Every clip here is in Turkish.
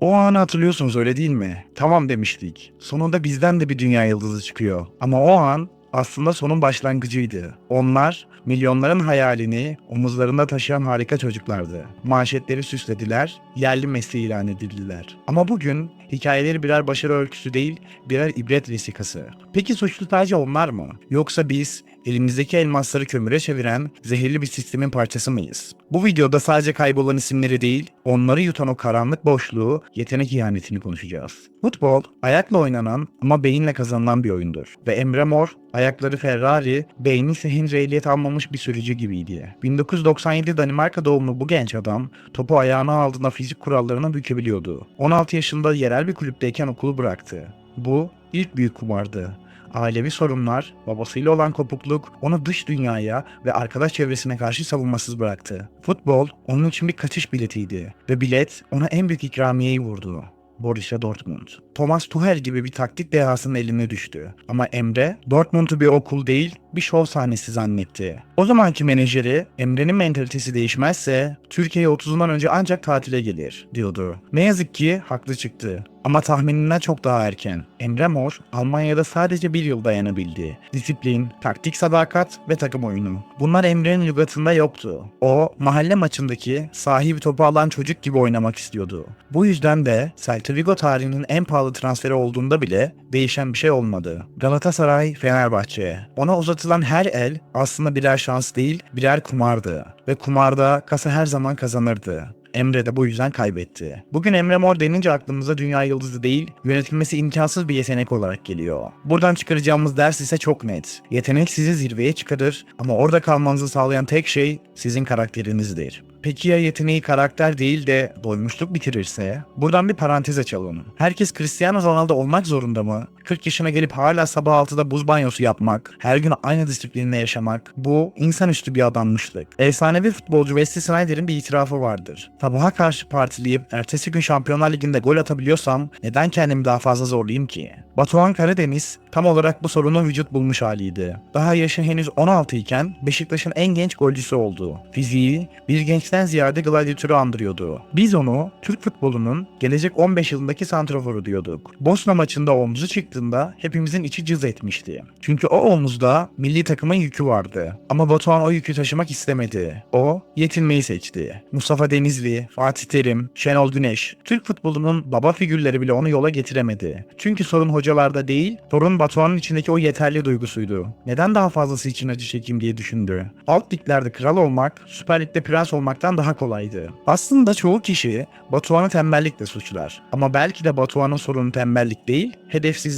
O anı hatırlıyorsunuz öyle değil mi? Tamam demiştik. Sonunda bizden de bir dünya yıldızı çıkıyor. Ama o an aslında sonun başlangıcıydı. Onlar milyonların hayalini omuzlarında taşıyan harika çocuklardı. Manşetleri süslediler, yerli Messi ilan edildiler. Ama bugün hikayeleri birer başarı öyküsü değil, birer ibret vesikası. Peki suçlu sadece onlar mı? Yoksa biz elimizdeki elmasları kömüre çeviren zehirli bir sistemin parçası mıyız? Bu videoda sadece kaybolan isimleri değil, onları yutan o karanlık boşluğu, yetenek ihanetini konuşacağız. Futbol, ayakla oynanan ama beyinle kazanılan bir oyundur. Ve Emre Mor, ayakları Ferrari, beyni ise henüz ehliyet almamış bir sürücü gibiydi. 1997 Danimarka doğumlu bu genç adam, topu ayağına aldığında fizik kurallarına bükebiliyordu. 16 yaşında yerel bir kulüpteyken okulu bıraktı. Bu ilk büyük kumardı. Ailevi sorunlar, babasıyla olan kopukluk onu dış dünyaya ve arkadaş çevresine karşı savunmasız bıraktı. Futbol onun için bir kaçış biletiydi ve bilet ona en büyük ikramiyeyi vurdu. Borussia Dortmund. Thomas Tuchel gibi bir taktik dehasının eline düştü. Ama Emre Dortmund'u bir okul değil bir şov sahnesi zannetti. O zamanki menajeri Emre'nin mentalitesi değişmezse Türkiye'ye 30'undan önce ancak tatile gelir diyordu. Ne yazık ki haklı çıktı. Ama tahmininden çok daha erken. Emre Mor, Almanya'da sadece bir yıl dayanabildi. Disiplin, taktik sadakat ve takım oyunu. Bunlar Emre'nin lügatında yoktu. O, mahalle maçındaki sahibi topu alan çocuk gibi oynamak istiyordu. Bu yüzden de Celta Vigo tarihinin en pahalı transferi olduğunda bile değişen bir şey olmadı. Galatasaray, Fenerbahçe. Ona uzatılan her el aslında birer şans değil, birer kumardı. Ve kumarda kasa her zaman kazanırdı. Emre de bu yüzden kaybetti. Bugün Emre Mor denince aklımıza dünya yıldızı değil, yönetilmesi imkansız bir yetenek olarak geliyor. Buradan çıkaracağımız ders ise çok net. Yetenek sizi zirveye çıkarır ama orada kalmanızı sağlayan tek şey sizin karakterinizdir. Peki ya yeteneği karakter değil de doymuşluk bitirirse? Buradan bir parantez açalım. Herkes Cristiano Ronaldo olmak zorunda mı? 40 yaşına gelip hala sabah 6'da buz banyosu yapmak, her gün aynı disiplinle yaşamak, bu insanüstü bir adanmışlık. Efsanevi futbolcu Wesley Sneijder'in bir itirafı vardır. Sabaha karşı partileyip ertesi gün Şampiyonlar Ligi'nde gol atabiliyorsam neden kendimi daha fazla zorlayayım ki? Batuhan Karadeniz tam olarak bu sorunun vücut bulmuş haliydi. Daha yaşı henüz 16 iken Beşiktaş'ın en genç golcüsü oldu. Fiziği bir gençten ziyade gladyatörü andırıyordu. Biz onu Türk futbolunun gelecek 15 yılındaki santraforu diyorduk. Bosna maçında omzu çıktığında hepimizin içi cız etmişti. Çünkü o omuzda milli takımın yükü vardı. Ama Batuhan o yükü taşımak istemedi. O yetinmeyi seçti. Mustafa Denizli, Fatih Terim, Şenol Güneş, Türk futbolunun baba figürleri bile onu yola getiremedi. Çünkü sorun hocalarda değil, sorun Batuhan'ın içindeki o yeterli duygusuydu. Neden daha fazlası için acı çekeyim diye düşündü. Alt liglerde kral olmak, Süper Lig'de prens olmaktan daha kolaydı. Aslında çoğu kişi Batuhan'ı tembellikle suçlar. Ama belki de Batuhan'ın sorunu tembellik değil,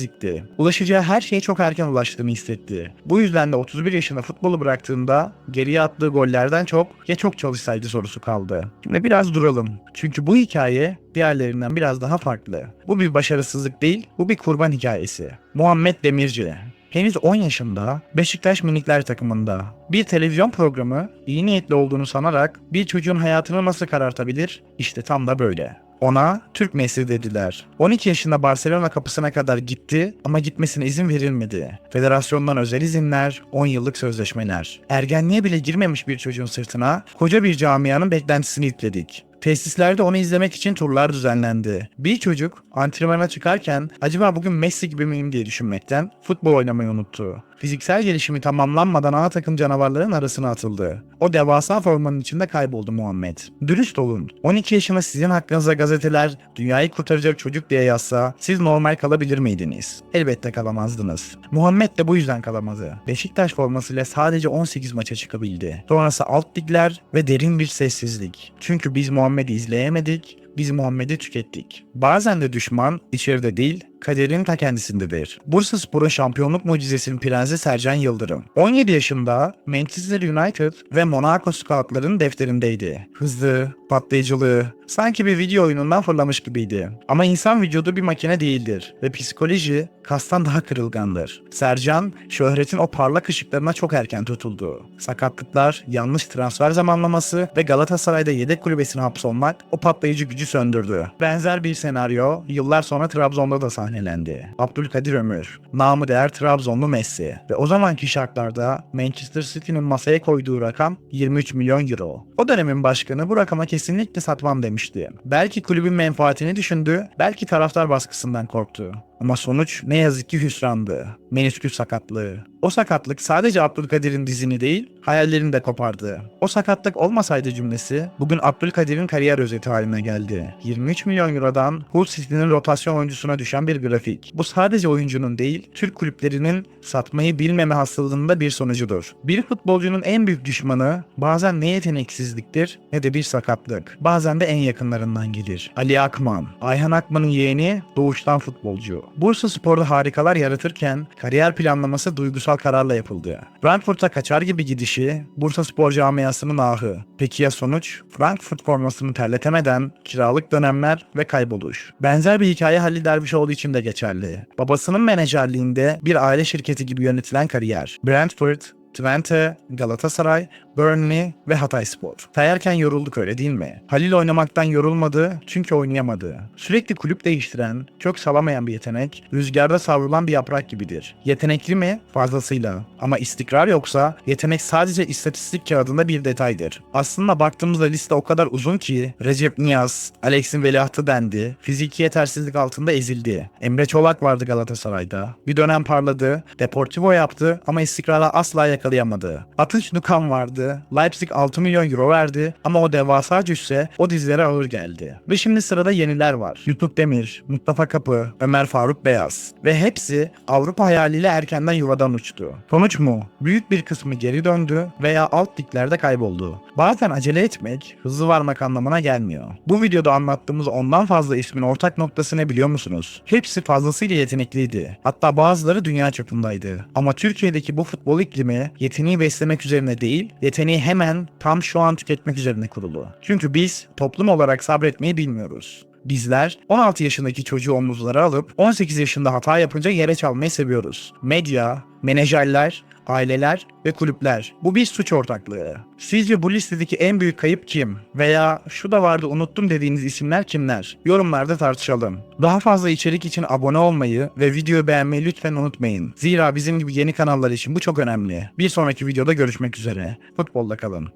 hedefsizlikti. Ulaşacağı her şeye çok erken ulaştığını hissetti. Bu yüzden de 31 yaşında futbolu bıraktığında geriye attığı gollerden çok ya çok çalışsaydı sorusu kaldı. Şimdi biraz duralım. Çünkü bu hikaye diğerlerinden biraz daha farklı. Bu bir başarısızlık değil, bu bir kurban hikayesi. Muhammed Demirci. Henüz 10 yaşında Beşiktaş minikler takımında bir televizyon programı iyi niyetli olduğunu sanarak bir çocuğun hayatını nasıl karartabilir? İşte tam da böyle. Ona Türk Messi dediler. 12 yaşında Barcelona kapısına kadar gitti ama gitmesine izin verilmedi. Federasyondan özel izinler, 10 yıllık sözleşmeler. Ergenliğe bile girmemiş bir çocuğun sırtına koca bir camianın beklentisini yükledik. Tesislerde onu izlemek için turlar düzenlendi. Bir çocuk antrenmana çıkarken acaba bugün Messi gibi miyim diye düşünmekten futbol oynamayı unuttu. Fiziksel gelişimi tamamlanmadan ana takım canavarların arasına atıldı. O devasa formanın içinde kayboldu Muhammed. Dürüst olun. 12 yaşında sizin hakkınızda gazeteler dünyayı kurtaracak çocuk diye yazsa siz normal kalabilir miydiniz? Elbette kalamazdınız. Muhammed de bu yüzden kalamadı. Beşiktaş formasıyla sadece 18 maça çıkabildi. Sonrası alt ligler ve derin bir sessizlik. Çünkü biz Muhammed'i izleyemedik, biz Muhammed'i tükettik. Bazen de düşman içeride değil, kaderin ta kendisindedir. Bursa Spor'un şampiyonluk mucizesinin prensi Sercan Yıldırım. 17 yaşında Manchester United ve Monaco scoutların defterindeydi. Hızlı, patlayıcılığı, sanki bir video oyunundan fırlamış gibiydi. Ama insan vücudu bir makine değildir ve psikoloji kastan daha kırılgandır. Sercan, şöhretin o parlak ışıklarına çok erken tutuldu. Sakatlıklar, yanlış transfer zamanlaması ve Galatasaray'da yedek kulübesine hapsolmak o patlayıcı gücü söndürdü. Benzer bir senaryo yıllar sonra Trabzon'da da sahne sahnelendi. Abdülkadir Ömür, namı değer Trabzonlu Messi ve o zamanki şartlarda Manchester City'nin masaya koyduğu rakam 23 milyon euro. O dönemin başkanı bu rakama kesinlikle satmam demişti. Belki kulübün menfaatini düşündü, belki taraftar baskısından korktu. Ama sonuç ne yazık ki hüsrandı. Menisküs sakatlığı. O sakatlık sadece Abdülkadir'in dizini değil, hayallerini de kopardı. O sakatlık olmasaydı cümlesi bugün Abdülkadir'in kariyer özeti haline geldi. 23 milyon Euro'dan Hull City'nin rotasyon oyuncusuna düşen bir grafik. Bu sadece oyuncunun değil, Türk kulüplerinin satmayı bilmeme hastalığının da bir sonucudur. Bir futbolcunun en büyük düşmanı bazen ne yeteneksizliktir ne de bir sakatlık. Bazen de en yakınlarından gelir. Ali Akman, Ayhan Akman'ın yeğeni doğuştan futbolcu. Bursa Spor'da harikalar yaratırken kariyer planlaması duygusal kararla yapıldı. Frankfurt'a kaçar gibi gidişi Bursa Spor camiasının ahı. Peki ya sonuç? Frankfurt formasını terletemeden kiralık dönemler ve kayboluş. Benzer bir hikaye Halil Dervişoğlu için de geçerli. Babasının menajerliğinde bir aile şirketi gibi yönetilen kariyer. Brentford, Twente, Galatasaray, Burnley ve Hatayspor. Sayarken yorulduk öyle değil mi? Halil oynamaktan yorulmadı çünkü oynayamadı. Sürekli kulüp değiştiren, çok salamayan bir yetenek, rüzgarda savrulan bir yaprak gibidir. Yetenekli mi? Fazlasıyla. Ama istikrar yoksa yetenek sadece istatistik kağıdında bir detaydır. Aslında baktığımızda liste o kadar uzun ki Recep Niyaz, Alex'in veliahtı dendi, fiziki yetersizlik altında ezildi. Emre Çolak vardı Galatasaray'da. Bir dönem parladı, Deportivo yaptı ama istikrara asla yakalayamadı. Atış Nukan vardı, Leipzig 6 milyon euro verdi ama o devasa cüsse o dizlere ağır geldi. Ve şimdi sırada yeniler var. Yusuf Demir, Mustafa Kapı, Ömer Faruk Beyaz. Ve hepsi Avrupa hayaliyle erkenden yuvadan uçtu. Sonuç mu? Büyük bir kısmı geri döndü veya alt liglerde kayboldu. Bazen acele etmek, hızlı varmak anlamına gelmiyor. Bu videoda anlattığımız ondan fazla ismin ortak noktası ne biliyor musunuz? Hepsi fazlasıyla yetenekliydi. Hatta bazıları dünya çapındaydı. Ama Türkiye'deki bu futbol iklimi yeteneği beslemek üzerine değil, yeteneği hemen tam şu an tüketmek üzerine kurulu. Çünkü biz toplum olarak sabretmeyi bilmiyoruz. Bizler 16 yaşındaki çocuğu omuzlara alıp 18 yaşında hata yapınca yere çalmayı seviyoruz. Medya, menajerler, aileler ve kulüpler. Bu bir suç ortaklığı. Sizce bu listedeki en büyük kayıp kim? Veya şu da vardı unuttum dediğiniz isimler kimler? Yorumlarda tartışalım. Daha fazla içerik için abone olmayı ve videoyu beğenmeyi lütfen unutmayın. Zira bizim gibi yeni kanallar için bu çok önemli. Bir sonraki videoda görüşmek üzere. Futbolda kalın.